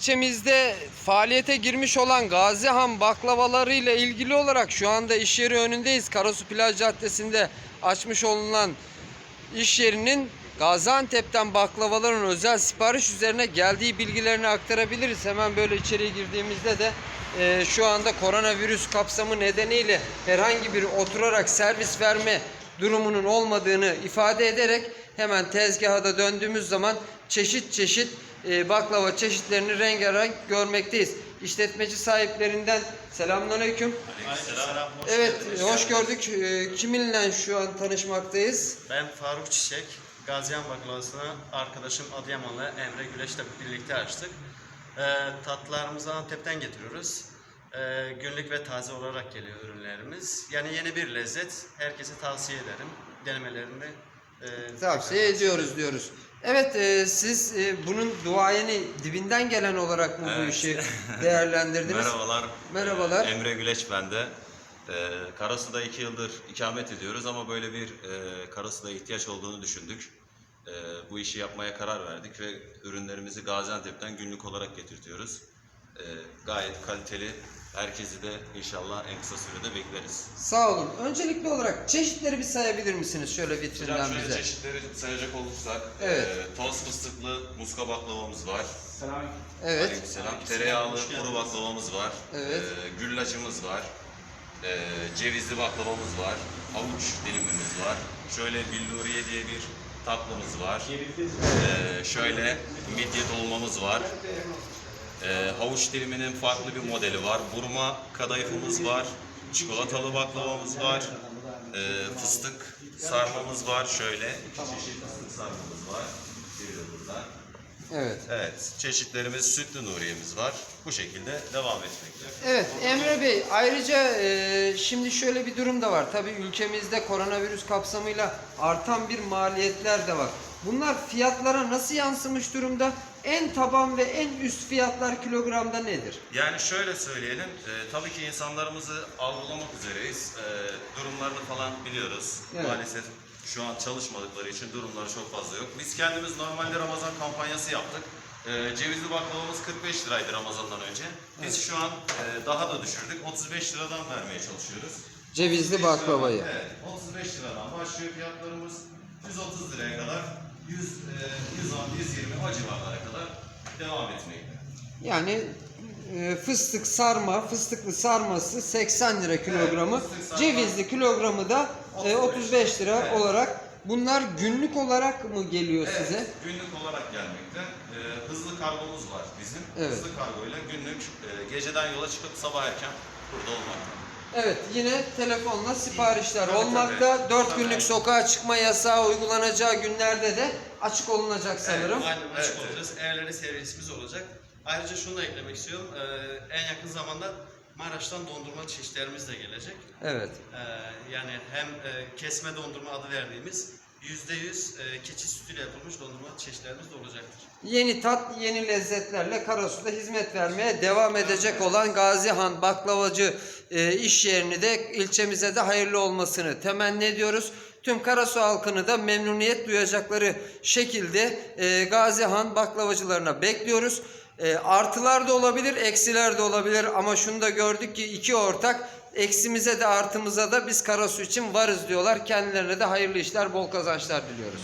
ilçemizde faaliyete girmiş olan Gazihan baklavaları ile ilgili olarak şu anda iş yeri önündeyiz. Karasu Plaj Caddesi'nde açmış olunan iş yerinin Gaziantep'ten baklavaların özel sipariş üzerine geldiği bilgilerini aktarabiliriz. Hemen böyle içeriye girdiğimizde de e, şu anda koronavirüs kapsamı nedeniyle herhangi bir oturarak servis verme durumunun olmadığını ifade ederek hemen tezgaha da döndüğümüz zaman çeşit çeşit e, baklava çeşitlerini rengarenk görmekteyiz. İşletmeci sahiplerinden selamünaleyküm. Selam. Evet, hoş gördük. E, Kiminle şu an tanışmaktayız? Ben Faruk Çiçek. Gaziyan baklavasını arkadaşım Adıyamanlı Emre Güleş'le birlikte açtık. Ee, tatlılarımızı Antep'ten getiriyoruz. Ee, günlük ve taze olarak geliyor ürünlerimiz. Yani yeni bir lezzet. Herkese tavsiye ederim. Denemelerini e, Tavsiye ediyoruz diyoruz. Evet, e, siz e, bunun duayeni dibinden gelen olarak mı bu Evet. işi değerlendirdiniz? Merhabalar. Merhabalar. Ee, Emre Güleç ben de. Ee, Karasu'da iki yıldır ikamet ediyoruz ama böyle bir e, Karasu'da ihtiyaç olduğunu düşündük. Ee, bu işi yapmaya karar verdik ve ürünlerimizi Gaziantep'ten günlük olarak getirtiyoruz. Ee, gayet kaliteli. Herkesi de inşallah en kısa sürede bekleriz. Sağ olun. Öncelikli olarak çeşitleri bir sayabilir misiniz şöyle vitrinden Hocam şöyle bize? çeşitleri sayacak olursak, Evet. e, toz fıstıklı muska baklavamız var. Evet. Aleykümselam. Tereyağlı kuru baklavamız var. Evet. Ee, güllacımız var. Ee, cevizli baklavamız var. Havuç dilimimiz var. Şöyle billuriye diye bir tatlımız var. Ee, şöyle midye dolmamız var. Ee, havuç diliminin farklı bir modeli var. Burma kadayıfımız var. Çikolatalı baklavamız var. Ee, fıstık sarmamız var. Şöyle iki çeşit fıstık sarmamız var. Biri de burada. Evet. Evet, çeşitlerimiz sütlü Nuriye'miz var. Bu şekilde devam etmekte. Evet Emre Bey ayrıca e, şimdi şöyle bir durum da var. Tabii ülkemizde koronavirüs kapsamıyla artan bir maliyetler de var. Bunlar fiyatlara nasıl yansımış durumda? En taban ve en üst fiyatlar kilogramda nedir? Yani şöyle söyleyelim, e, tabii ki insanlarımızı algılamak üzereyiz. E, durumlarını falan biliyoruz. Evet. Maalesef şu an çalışmadıkları için durumları çok fazla yok. Biz kendimiz normalde Ramazan kampanyası yaptık. E, cevizli baklavamız 45 liraydı Ramazan'dan önce. Biz şu an e, daha da düşürdük. 35 liradan vermeye çalışıyoruz. Cevizli 35 baklavayı. liradan- Evet, 35 liradan başlıyor fiyatlarımız. 130 liraya kadar, 100, e, 110, 120 o civarlara kadar devam etmekte. Yani fıstık sarma, fıstıklı sarması 80 lira kilogramı. sarma. Cevizli kilogramı da e, 35 lira Evet. olarak. Bunlar günlük olarak mı geliyor Evet, size? günlük olarak gelmekte. Ee, hızlı kargomuz var bizim. Evet. Hızlı kargoyla günlük e, geceden yola çıkıp sabah erken burada olmakta. Evet yine telefonla siparişler Tabii, olmakta. tabii. 4 Tabii. günlük sokağa çıkma yasağı uygulanacağı günlerde de açık olunacak sanırım. Aynen açık Evet, olacağız. Evlere servisimiz olacak. Ayrıca şunu da eklemek istiyorum. Ee, en yakın zamanda Maraş'tan dondurma çeşitlerimiz de gelecek. Evet. Ee, yani hem e, kesme dondurma adı verdiğimiz %100 e, keçi sütüyle yapılmış dondurma çeşitlerimiz de olacaktır. Yeni tat, yeni lezzetlerle Karasu'da hizmet vermeye devam edecek olan Gazihan Baklavacı e, iş yerini de ilçemize de hayırlı olmasını temenni ediyoruz. Tüm Karasu halkını da memnuniyet duyacakları şekilde e, Gazihan baklavacılarına bekliyoruz. E, artılar da olabilir, eksiler de olabilir ama şunu da gördük ki iki ortak eksimize de artımıza da biz Karasu için varız diyorlar. Kendilerine de hayırlı işler, bol kazançlar diliyoruz.